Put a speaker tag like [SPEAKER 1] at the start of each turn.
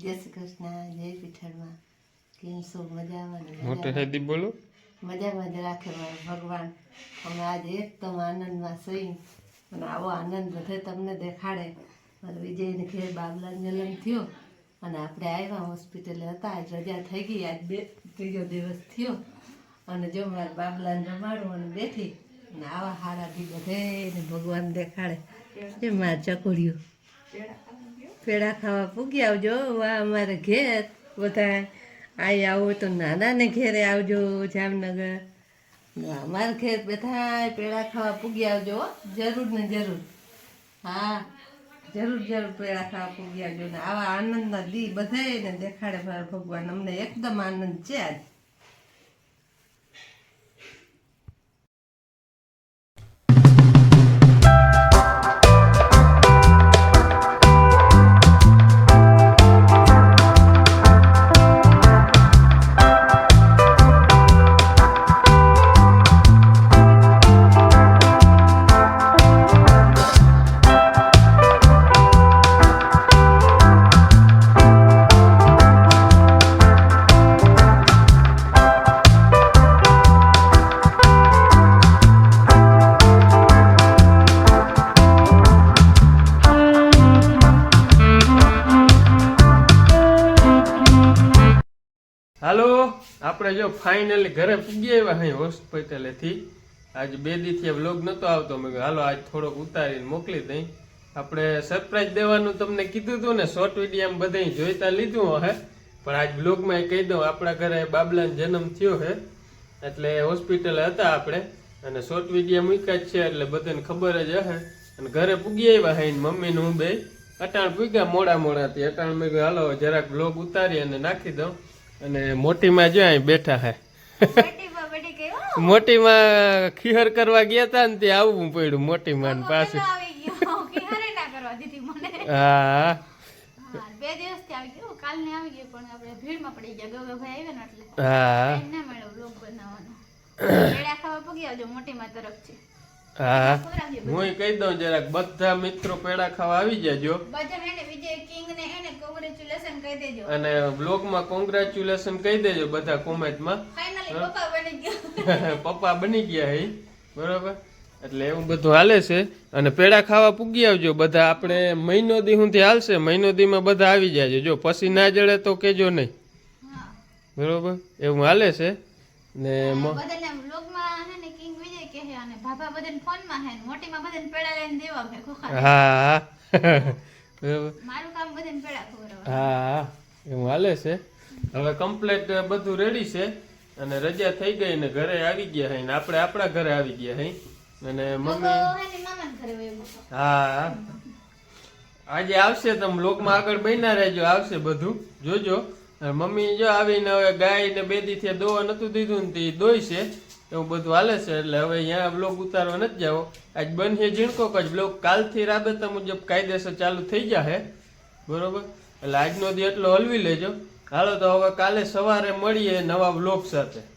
[SPEAKER 1] જય શ્રી કૃષ્ણ જય પીઠળમાં કેમ છો? મજામાં
[SPEAKER 2] મોટે હેદી બોલો.
[SPEAKER 1] મજામાં જ રાખે મારે ભગવાન. અમે આજે એકદમ આનંદમાં સહી. અને આવો આનંદ બધે તમને દેખાડે. મારે વિજયને ઘેર બાબલા જન્મ થયો. અને આપણે આવ્યા હોસ્પિટલે હતા. આજ રજા થઈ ગઈ. આજ બે ત્રીજો દિવસ થયો. અને જો મારે બાબલાને રમાડું અને બેઠી. અને આવા હારાથી બધે ભગવાન દેખાડે. જે મારે ચકુડ્યું. પેડા ખાવા પૂગી આવજો. વા અમારે ઘેર બધા અહીં આવો તો નાનાને ઘેરે આવજો જામનગર. અમારા ઘેર બધા પેડા ખાવા પૂગી આવજો. જરૂર ને જરૂર. હા, જરૂર જરૂર પેડા ખાવા પૂગી આવજો ને આવા આનંદના દી બધાને દેખાડે મારા ભગવાન. અમને એકદમ આનંદ છે આજ.
[SPEAKER 2] હાલો, આપણે જો ફાઇનલી ઘરે પૂગી આવ્યા અહીં હોસ્પિટલેથી આજ બે દીથી વ્લોગ નતો આવતો, મેં હાલો, આજ થોડોક ઉતારીને મોકલી દઈ. આપણે સરપ્રાઈઝ દેવાનું તમને કીધું હતું ને શોર્ટ વીડિયો બધે જોઈતા લીધું હે. પણ આજ વ્લોગમાં કહી દઉં, આપણા ઘરે બાબલાનો જન્મ થયો હે. એટલે હોસ્પિટલ હતા આપણે. અને શોર્ટ વીડિયો મૂક્યા જ છે, એટલે બધાને ખબર જ હશે અને ઘરે પૂગી આવ્યા હે મમ્મી ને હું બે. અટાણ પૂગ્યા મોડા મોડાથી. અટાણ મેં હાલો, જરાક બ્લોગ ઉતારી અને નાખી દઉં. અને મોટીમાં જો અહીં બેઠા હે. મોટીમાં ખીહર કરવા ગયા હતા ને તે આવવું પડ્યું મોટીમાં ને પાછું. હા.
[SPEAKER 3] બે દિવસથી આવી ગયું. કાલને આવી ગયું પણ આપણે ભીડમાં પડી ગયા. ગોગાભાઈ આવ્યા ને એટલે
[SPEAKER 2] હા.
[SPEAKER 3] ના મળ્યો બનાવવાનો. ખાવા પૂગી આવજો
[SPEAKER 2] હા. હું કહી દઉં જરાક બધા મિત્રો પેડા ખાવા આવી જજો.
[SPEAKER 3] બધા એને વિજય કિંગ ને એને કોંગ્રેચ્યુલેશન કહી દેજો
[SPEAKER 2] અને બ્લોગમાં કોંગ્રેચ્યુલેશન કહી દેજો બધા કોમેન્ટમાં
[SPEAKER 3] પપ્પા બની ગયો.
[SPEAKER 2] હે બરોબર? એટલે એવું બધું હાલે છે. અને પેડા ખાવા પૂગી આવજો બધા. આપણે મહિનો દી સુધી હાલશે. મહિનો દીમાં બધા આવી જાય જો પછી ના જડે તો કેજો નહીં.
[SPEAKER 3] હા.
[SPEAKER 2] બરોબર? એવું હાલે છે? ને
[SPEAKER 3] હે હે
[SPEAKER 2] હા. બરોબર?
[SPEAKER 3] મારું કામ બધાને પેડા
[SPEAKER 2] હા એવું હાલે છે. હવે કમ્પ્લેટ બધું રેડી છે અને રજા થઈ ગઈ ને ઘરે આવી ગયા હઈ ને આપણે આપણા ઘરે આવી ગયા હઈ અને મમ્મી હે આજે આવશે તમે લોકમાં આગળ બન્યા રહેજો આવશે બધું. જોજો. અને મમ્મી જો આવીને હવે ગાય ને બે દીથી દોવા નતું દીધું ને તે દોઈ છે. એવું બધું હાલે છે એટલે હવે અહીંયા બ્લોગ ઉતારવા નથી જાવ આજ બનશે ઝીણકો જ બ્લોગ કાલથી રાબેતા મુજબ કાયદેસર ચાલુ થઈ જશે બરોબર? એટલે આજનો દી એટલો હલવી લેજો. હાલો તો હવે કાલે સવારે મળીએ નવા બ્લોગ સાથે.